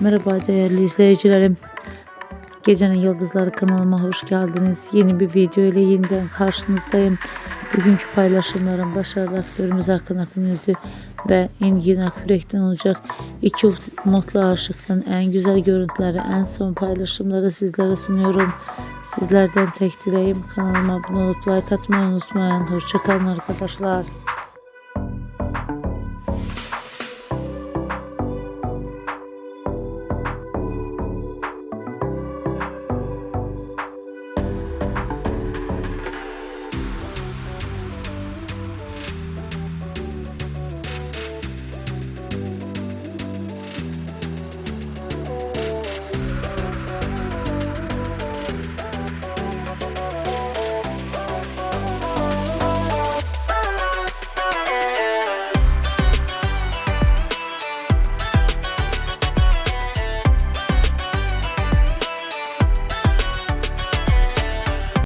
Merhaba değerli izleyicilerim. Gecenin Yıldızları kanalıma hoş geldiniz. Yeni bir video ile yeniden karşınızdayım. Bugünkü paylaşımlarım başarılı aktörümüz Akın Akın Yüzü ve Engin Akürek'ten olacak. İki mutlu aşıktan en güzel görüntüleri, en son paylaşımları sizlere sunuyorum. Sizlerden tek dileğim kanalıma abone olup like atmayı unutmayın. Hoşçakalın arkadaşlar.